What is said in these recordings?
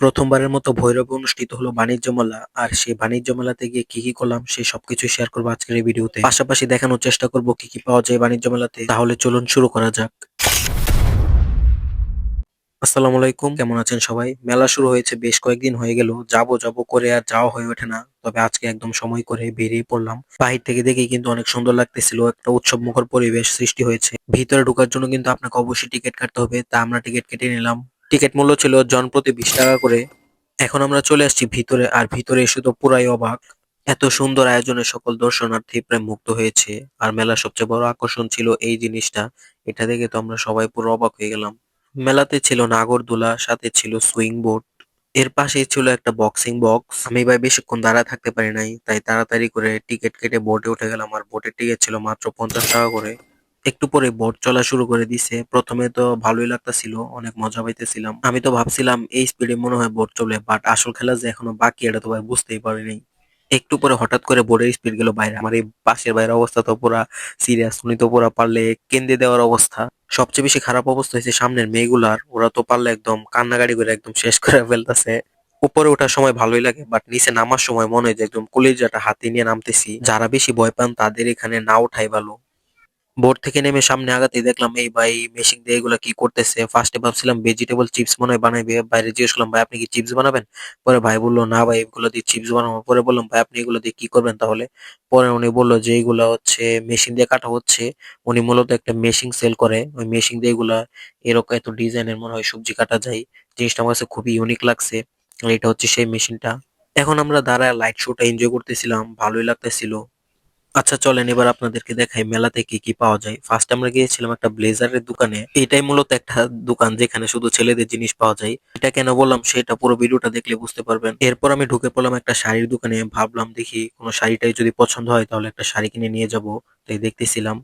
প্রথমবারের মতো ভৈরবে অনুষ্ঠিত হলো বাণিজ্য মেলা, আর সেই বাণিজ্য মেলাতে গিয়ে কি কি করলাম সেই সবকিছু শেয়ার করব আজকের এই ভিডিওতে। পাশাপাশি দেখানোর চেষ্টা করব কি কি পাওয়া যায় বাণিজ্য মেলাতে। তাহলে চলুন শুরু করা যাক। আসসালামু আলাইকুম, কেমন আছেন সবাই? মেলা শুরু হয়েছে বেশ কয়েকদিন হয়ে গেল। যাব যাব করে আর যাওয়া হয়ে ওঠে না। তবে আজকে একদম সময় করে বেরিয়ে পড়লাম। বাহির থেকে দেখে কিন্তু অনেক সুন্দর লাগতেছিল। একটা উৎসব মুখর পরিবেশ সৃষ্টি হয়েছে। ভিতরে ঢোকার জন্য কিন্তু আপনাকে অবশ্যই টিকিট কাটতে হবে। তা আমরা টিকিট কেটে নিলাম। টিকিট মূল্য ছিল জন প্রতি বিশ টাকা করে। এখন আমরা চলে আসছি ভিতরে, আর ভিতরে এসে তো পুরাই অবাক। এত সুন্দর আয়োজনে সকল দর্শনার্থী প্রায় মুগ্ধ হয়েছে। আর মেলার সবচেয়ে বড় আকর্ষণ ছিল এই জিনিসটা। এটা দেখে তো আমরা সবাই পুরো অবাক হয়ে গেলাম। মেলাতে ছিল নাগরদোলা, সাথে ছিল সুইং বোর্ড এর পাশেই ছিল একটা বক্সিং বক্স। আমি ভাই বেশিক্ষণ দাঁড়া থাকতে পারি নাই, তাই তাড়াতাড়ি করে টিকিট কেটে বোটে উঠে গেলাম। আর বোটের টিকিট ছিল মাত্র পঞ্চাশ টাকা করে। একটু পরে বোট চলা শুরু করে দিছে। প্রথমে তো ভালোই লাগতেছিল, অনেক মজা পাইতেছিলাম। আমি তো ভাবছিলাম, এই স্পিডে মনে হয় বোট চলে বাট আসল খেলা যে এখনও বাকি, এটা তো ভাই বুঝতেই পারিনি। একটু পরে হঠাৎ করে বোর্ডের স্পিড গেল বাইরে। আমার এই পাশের বাইরের অবস্থা তো পুরা সিরিয়াস উনি তো পুরা পারলে কেন্দ্রে দেওয়ার অবস্থা। সবচেয়ে বেশি খারাপ অবস্থা হয়েছে সামনের মেয়েগুলার। ওরা তো পারলে একদম কান্নাকাটি করে একদম শেষ করে ফেলতেছে। উপরে ওঠার সময় ভালোই লাগে বাট নিচে নামার সময় মনে হয় যে একদম কলিজাটা হাতে নিয়ে নামতেছি। যারা বেশি ভয় পান তাদের এখানে না ওঠাই ভালো। বোর্ড থেকে নেমে সামনে আগাতেই দেখলাম, এই ভাই, মেশিন দিয়ে এগুলা কি করতেছে? ফার্স্টে ভাবছিলাম ভেজিটেবল চিপস মনে হয় বানাইবে। বাইরে জিজ্ঞেস করলাম, ভাই, আপনি কি চিপস বানাবেন? পরে ভাই বলল, না ভাই, এগুলো দিয়ে চিপস বানাবো। পরে বললাম, ভাই, আপনি এগুলো দিয়ে কি করবেন তাহলে? পরে উনি বলল যে, এগুলা হচ্ছে মেশিন দিয়ে কাটা হচ্ছে। উনি মূলত একটা মেশিন সেল করে। ওই মেশিন দিয়ে এগুলা এরকম এত ডিজাইনের মনে হয় সবজি কাটা যায়। জিনিসটা আমার কাছে খুবই ইউনিক লাগছে। এটা হচ্ছে সেই মেশিনটা। এখন আমরা দাঁড়ায় লাইট শোটা এনজয় করতেছিলাম, ভালোই লাগতেছিল। আচ্ছা চলেন এবার আপনাদেরকে দেখাই মেলাতে কি কি পাওয়া যায়। ফার্স্ট আমরা গিয়েছিলাম একটা ব্লেজারের দোকানে। এটাই মূলত একটা দোকান যেখানে শুধু ছেলেদের জিনিস পাওয়া যায়। এটা কেন বললাম, সেটা পুরো ভিডিওটা দেখলে বুঝতে পারবেন। এরপর আমি ঢুকে পড়লাম একটা শাড়ির দোকানে। ভাবলাম, দেখি কোনো শাড়িটাই যদি পছন্দ হয়, তাহলে একটা শাড়ি কিনে নিয়ে যাব। তাই দেখতেছিলাম।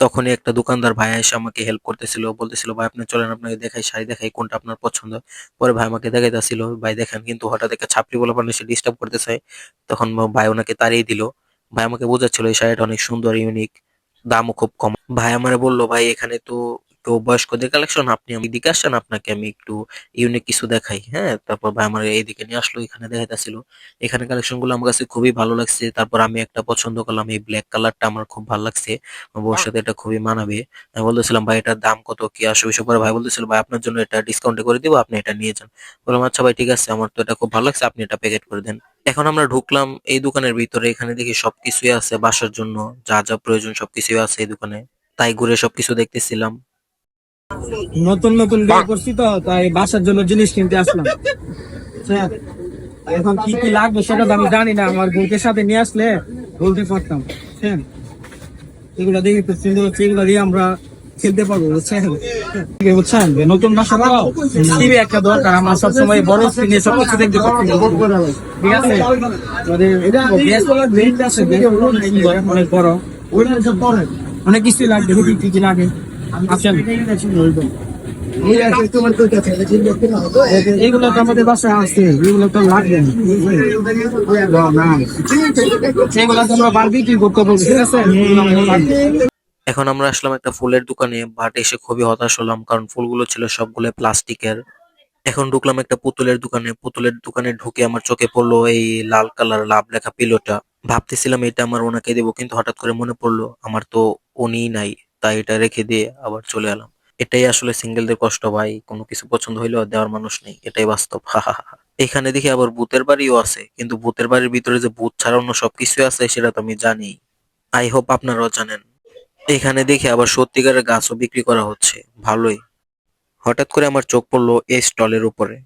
তখনই একটা দোকানদার ভাইয়া এসে আমাকে হেল্প করতেছিল। বলতেছিল, ভাই, আপনি চলেন, আপনাকে দেখাই, শাড়ি দেখাই, কোনটা আপনার পছন্দ? পরে ভাই আমাকে দেখাইতেছিল, ভাই, দেখেন, কিন্তু হঠাৎ একটা ছাপড়ি বলে পারলে সে ডিস্টার্ব করতে চায় তখন ভাই ওনাকে তাড়িয়ে দিল। ভাই আমাকে বোঝাচ্ছিল এই শাড়িটা অনেক সুন্দর ইউনিক দামও খুব কম। ভাই আমারে বলল, ভাই, এখানে তো একটু বয়স্কদের কালেকশন আপনি আমি এদিকে আসছেন আপনাকে আমি একটু ইউনিক কিছু দেখাই হ্যাঁ? তারপর ভাই আমার এইদিকে নিয়ে আসলো, এখানে দেখাইতেছিল। এখানে কালেকশনগুলো আমার কাছে খুবই ভালো লাগছে। তারপর আমি একটা পছন্দ করলাম, এই ব্ল্যাক কালারটা আমার খুব ভালো লাগছে। সাথে এটা খুবই মানাবে। আমি বলতেছিলাম, ভাই, এটার দাম কত? কি আসবে? এসব পরে ভাই বলতেছিল, ভাই, আপনার জন্য এটা ডিসকাউন্টে করে দিব, আপনি এটা নিয়ে যান। বললাম আচ্ছা ভাই, ঠিক আছে, আমার তো এটা খুব ভালো লাগছে, আপনি এটা প্যাকেট করে দেন। এখন আমরা ঢুকলাম এই দোকানের ভিতরে, এখানে দেখি সবকিছুই আছে, বাসার জন্য যা যা প্রয়োজন সবকিছুই আছে এই দোকানে। তাই ঘুরে সবকিছু দেখতেছিলাম। নতুন নতুন বিয়ে করছি তো তাই বাসার জন্য জিনিস কিনতে আসলাম। এখন কি কি লাগবে সেটা তো আমি জানি না আমার বউকে সাথে নিয়ে আসলে বলতে পারতাম। এগুলো দেখে তো সুন্দর হচ্ছে এগুলো দিয়ে আমরা খেলতে পারব বুঝছেন? ঠিক আছে, বুঝছেন নতুন বাসা টিভি একটা দরকার আমরা সবসময় বড় স্ক্রিনে সব কিছু দেখতে পাচ্ছি ঠিক আছে? অনেক বড় অনেক কিছুই লাগবে কি কি লাগে? আসেন। এগুলো তো আমাদের বাসায় আছে এগুলো তো লাগবে। না সেগুলো তো আমরা বারবিকিউ করতে পারব ঠিক আছে? এগুলো লাগবে। এখন আমরা আসলাম একটা ফুলের দোকানে বাট এসে খুবই হতাশ হলাম কারণ ফুলগুলো ছিল সবগুলো প্লাস্টিকের। এখন ঢুকলাম একটা পুতুলের দোকানে পুতুলের দোকানে ঢুকে আমার চোখে পড়ল এই লাল কালার লাভ লেখা পিলোটা ভাবতেছিলাম এটা আমার ওনাকে দেবো কিন্তু হঠাৎ করে মনে পড়ল আমার তো উনিই নাই। তাই এটা রেখে দিয়ে আবার চলে এলাম। এটাই আসলে সিঙ্গেলদের কষ্ট ভাই, কোনো কিছু পছন্দ হইলেও দেওয়ার মানুষ নেই, এটাই বাস্তব। হা হা হা। এখানে দেখি আবার ভূতের বাড়িও আছে, কিন্তু ভূতের বাড়ির ভিতরে যে ভূত ছাড়া অন্য সবকিছু আছে, সেটা তো আমি জানি। আই হোপ আপনারাও জানেন। এখানে দেখি আবার সত্যিকারের গাছও বিক্রি করা হচ্ছে। ভালোই। হঠাৎ করে আমার চোখ পড়ল এই স্টলের উপরে।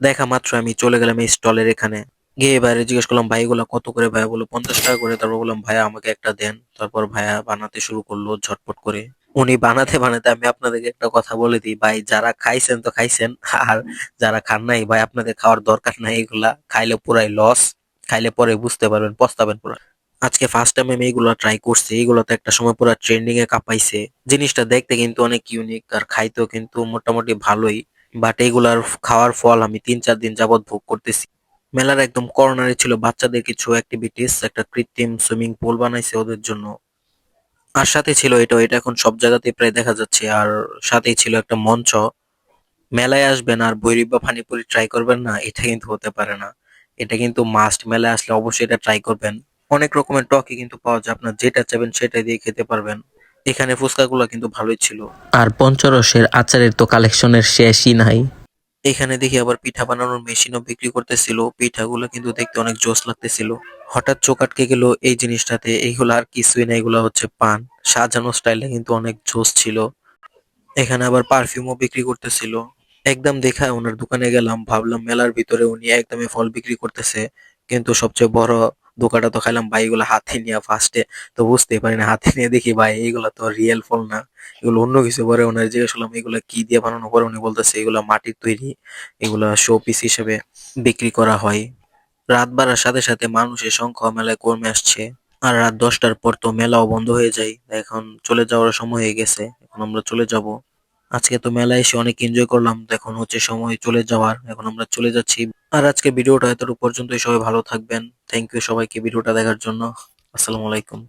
দেখা মাত্র আমি চলে গেলাম এই স্টলের এখানে। গিয়ে বাইরে জিজ্ঞেস করলাম, ভাই, এগুলো কত করে? ভাইয়া বলল, পঞ্চাশ টাকা করে। তারপর বললাম, ভাইয়া, আমাকে একটা দেন। তারপর ভাইয়া বানাতে শুরু করল ঝটপট করে। উনি বানাতে বানাতে আমি আপনাদেরকে একটা কথা বলে দিই, ভাই, যারা খাইছেন তো খাইছেন, আর যারা খান নাই, ভাই, আপনাদের খাওয়ার দরকার নাই এগুলা। খাইলে পুরাই লস খাইলে পরে বুঝতে পারবেন, পস্তাবেন পুরা। আজকে ফার্স্ট টাইম আমি এইগুলো ট্রাই করছি এইগুলো তো একটা সময় পুরো ট্রেন্ডিং এ কাঁপাইছে। জিনিসটা দেখতে কিন্তু অনেক ইউনিক আর খাইতেও কিন্তু মোটামুটি ভালোই বাট এইগুলার খাওয়ার ফল আমি তিন চার দিন যাবত ভোগ করতেছি। মেলার একদম কর্নারে ছিল বাচ্চাদের কিছু অ্যাক্টিভিটিস একটা কৃত্রিম সুইমিং পুল বানাইছে ওদের জন্য। আর সাথে ছিল এটা এটা এখন সব জায়গাতেই প্রায় দেখা যাচ্ছে। আর সাথেই ছিল একটা মঞ্চ। মেলায় আসবেন আর ভৈরব বা পানিপুরি ট্রাই করবেন না, এটা কিন্তু হতে পারে না। এটা কিন্তু মাস্ট মেলায় আসলে অবশ্যই এটা ট্রাই করবেন। অনেক রকমের টকি কিন্তু পাওয়া যায়, আপনার যেটা চাবেন সেটা দিয়ে খেতে পারবেন। এখানে ফুচকাগুলো কিন্তু ভালোই ছিল। আর পঞ্চরসের আচারের তো কালেকশনের শেষই নাই। এখানে দেখি আবার পিঠা বানানোর মেশিনও বিক্রি করতেছিল। পিঠাগুলো কিন্তু দেখতে অনেক জোস লাগতেছিল। হঠাৎ চোখ আটকে গেল এই জিনিসটাতে। এইগুলো আর কিছুই না, এগুলো হচ্ছে পান। সাজানো স্টাইলে কিন্তু অনেক জোস ছিল। এখানে আবার পারফিউমও বিক্রি করতেছিল। একদম দেখা ওনার দোকানে গেলাম, ভাবলাম মেলার ভিতরে উনি একদমই ফল বিক্রি করতেছে। কিন্তু সবচেয়ে বড় দোকানটা তো খাইলাম, ভাই, এগুলো হাতে নিয়ে ফার্স্টে তো বুঝতেই পারি না, হাতে নিয়ে দেখি, ভাই, এগুলো তো রিয়েল ফল না। এগুলো অন্য কিছু পরে ওনার জিজ্ঞেস করলাম, এগুলো কি দিয়ে বানানো? পরে উনি বলতেছে, এগুলো মাটির তৈরি, এগুলো শো পিস হিসেবে বিক্রি করা হয়। রাত বাড়ার সাথে সাথে মানুষের সংখ্যা মেলায় কমে আসছে, আর রাত দশটার পর তো মেলাও বন্ধ হয়ে যায়। এখন চলে যাওয়ার সময় হয়ে গেছে, এখন আমরা চলে যাব। আজকে তো মেলায় এসে অনেক এনজয় করলাম। তো এখন হচ্ছে সময় চলে যাওয়ার। এখন আমরা চলে যাচ্ছি। আর আজকে ভিডিওটা এত পর্যন্তই। সবাই ভালো থাকবেন। থ্যাংক ইউ সবাইকে ভিডিওটা দেখার জন্য। আসসালামু আলাইকুম।